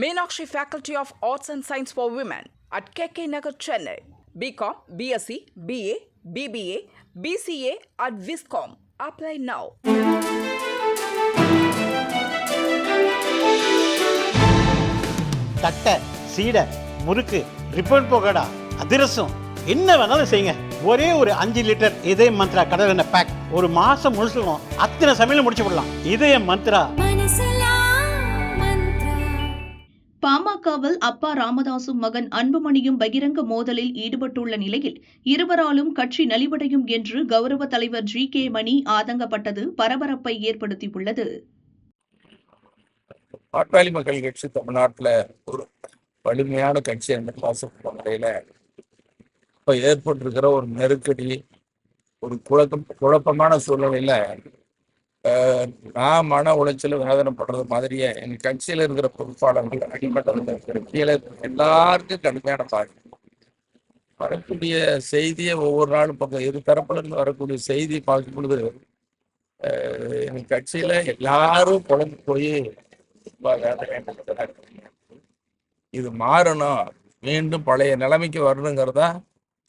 Meenakshi faculty of arts and science for women at K K Nagar Chennai BCom BSc BA BBA BCA at viscom apply now தட்டை சீடை முறுக்கு ribbon போகடா அதிரசம் என்ன வேணாலும் செய்யுங்க. ஒரே ஒரு அஞ்சு லிட்டர் இதய மந்த்ரா கடல் எண்ணெய் பேக் ஒரு மாசம் முழுசுக்கும் அத்தனை சமையல முடிச்சு விடலாம் இதய மந்த்ரா. பாமகவில் அப்பா ராமதாசும் மகன் அன்புமணியும் பகிரங்க மோதலில் ஈடுபட்டுள்ள நிலையில் இருவராலும் கட்சி நலிவடையும் என்று கௌரவ தலைவர் ஜி கே மணி ஆதங்கப்பட்டது பரபரப்பை ஏற்படுத்தியுள்ளது. பாட்டாளி மக்கள் கட்சி தமிழ்நாட்டில் ஒரு வலிமையான கட்சி அந்த வாசப்பட்ட முறையில் இப்போ ஏற்பட்டிருக்கிற ஒரு நெருக்கடி ஒரு குழப்பம் குழப்பமான சூழ்நிலையில் நான் மன உளைச்சல் வேதனைப்படுறது மாதிரியே எங்கள் கட்சியில் இருக்கிற பொறுப்பாளர்கள் அடிமட்டத்தில் இருக்கிற கீழே எல்லாருக்கும் கடுமையான பாருங்க வரக்கூடிய செய்தியை ஒவ்வொரு நாளும் பக்கம் இரு தரப்புல இருந்து வரக்கூடிய செய்தி பார்க்கும் பொழுது அஹ், எங்கள் கட்சியில எல்லாரும் குழம்பு போய் ரொம்ப இது மாறணும். மீண்டும் பழைய நிலைமைக்கு வரணுங்கிறதா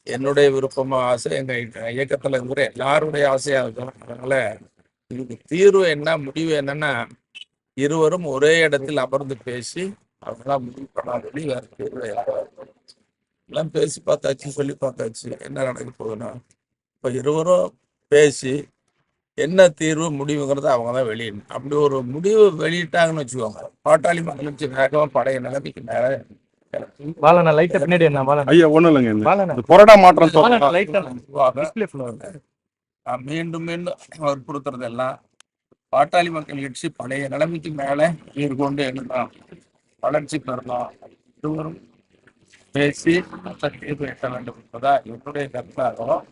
என்னுடைய விருப்பமா ஆசை. எங்க இயக்கத்துல இருக்கிற எல்லாருடைய ஆசையா இருக்கும். அதனால இதுக்கு தீர்வு என்ன முடிவு என்னன்னா இருவரும் ஒரே இடத்தில் அமர்ந்து பேசி அவங்களாம் முடிவு பண்ணாதபடி வேற தீர்வு. எல்லாம் பேசி பார்த்தாச்சு சொல்லி பார்த்தாச்சு. என்ன நடக்க போகுதுன்னா இப்போ இருவரும் பேசி என்ன தீர்வு முடிவுங்கிறத அவங்க தான் வெளியிடணும். அப்படி ஒரு முடிவு வெளியிட்டாங்கன்னு வச்சுக்கோங்க. பாட்டாளி மக்கள் கட்சி வேகமாக பழைய நிலைமைக்கு மேல பாலண்ணா லைட்டா பின்னாடி என்ன பாலண்ணா. ஐயா ஒண்ணும் இல்லைங்க. கொரோனா மாற்றம் மீண்டும் மீண்டும் வற்புறுத்துறதெல்லாம் பாட்டாளி மக்கள் கட்சி பழைய நிலைமைக்கு மேல மேற்கொண்டு எழுதலாம் வளர்ச்சி பெறலாம். இருவரும் பேசி தீர்வு எட்ட வேண்டும் என்பதா என்னுடைய கருத்தாகவும்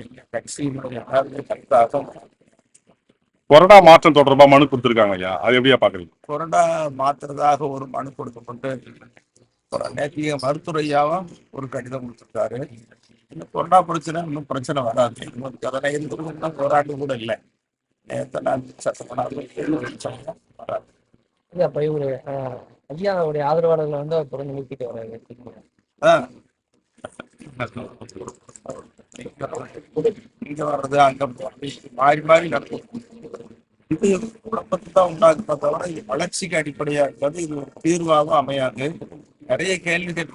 எங்க கட்சியினுடைய கருத்தாகவும் கொரோனா மாற்றம் தொடர்பா மனு கொடுத்திருக்காங்க ஐயா. அது எப்படியா பாக்குறீங்க கொரோனா மாத்துறதாக ஒரு மனு கொடுக்கப்பட்டு நேற்றைய மருத்துவரையாவும் ஒரு கடிதம் கொடுத்திருக்காரு. இன்னும் கொரோனா பிரச்சனை இன்னும் பிரச்சனை வராது. இன்னும் பதினைந்து இன்னும் போராட்டம் கூட இல்லை. நேற்று நான் வராது. இவரு அஹ், ஐயாவுடைய ஆதரவாளர்களை வந்து அவர் தொடர்ந்து நிறுத்திட்டு. இங்க வர்றது அங்க போறது மாறி மாறி நடக்கும். இது குழப்பத்தை தான் தவிர இது வளர்ச்சிக்கு அடிப்படையா இருக்காது இது ஒரு தீர்வாகவும் அமையாது. நிறைய கேள்விகள்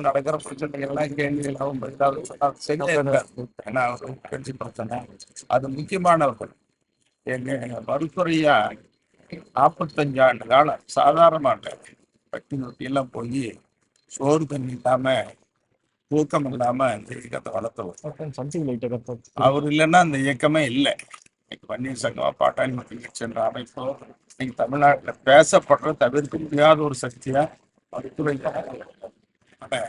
நடக்கிற பிரச்சனைகள் எல்லாம் கேள்விகளாகவும் பதிலாகவும் சொன்னா ஏன்னா கட்சி பிரச்சனை அது முக்கியமானவர்கள் எங்க மருத்துவரையா நாற்பத்தஞ்சு ஆண்டு காலம் சாதாரணமாக பட்டி நொட்டி எல்லாம் போய் சோறு தண்ணி இல்லாம தூக்கம் இல்லாம இந்த இயக்கத்தை வளர்த்தவர் அவர் இல்லைன்னா அந்த இயக்கமே இல்லை இன்னைக்கு பன்னீர் சங்கம் பாட்டாளி மக்கள் கட்சி என்ற அமைப்போ இன்னைக்கு தமிழ்நாட்டில் பேசப்படுற தவிர்க்க முடியாத ஒரு சக்தியா மருத்துவ ஆனா,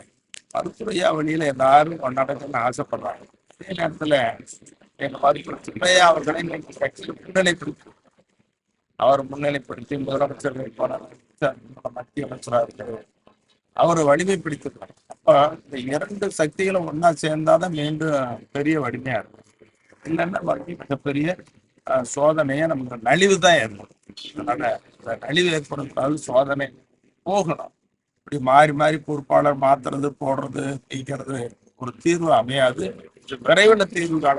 மருத்துவரையா வழியில எல்லாரும் கொண்டாடணும்னு ஆசைப்படுறாங்க. அதே நேரத்துல எங்க மருத்துவரையா அவர்களை இன்னைக்கு கட்சியில் முன்னிலைப்படுத்தி அவர் முன்னிலைப்படுத்தி முதலமைச்சர் வேட்பாளர் மத்திய அமைச்சராக இருக்கிறார் அவர் வலிமைப்படுத்திருக்கார். அப்ப இந்த இரண்டு சக்திகளும் ஒன்னா சேர்ந்தாதான் மீண்டும் பெரிய வலிமையா இருக்கும். இல்லைன்னா மறுபடியும் மிகப்பெரிய சோதனையை நமக்கு நலிவு தான் ஏற்படும். அதனால நலிவு ஏற்படுத்தால் சோதனை போகணும். இப்படி மாறி மாறி பொறுப்பாளர் மாத்துறது போடுறது நீக்கிறது ஒரு தீர்வு அமையாது. விரைவில் தீர்வு காண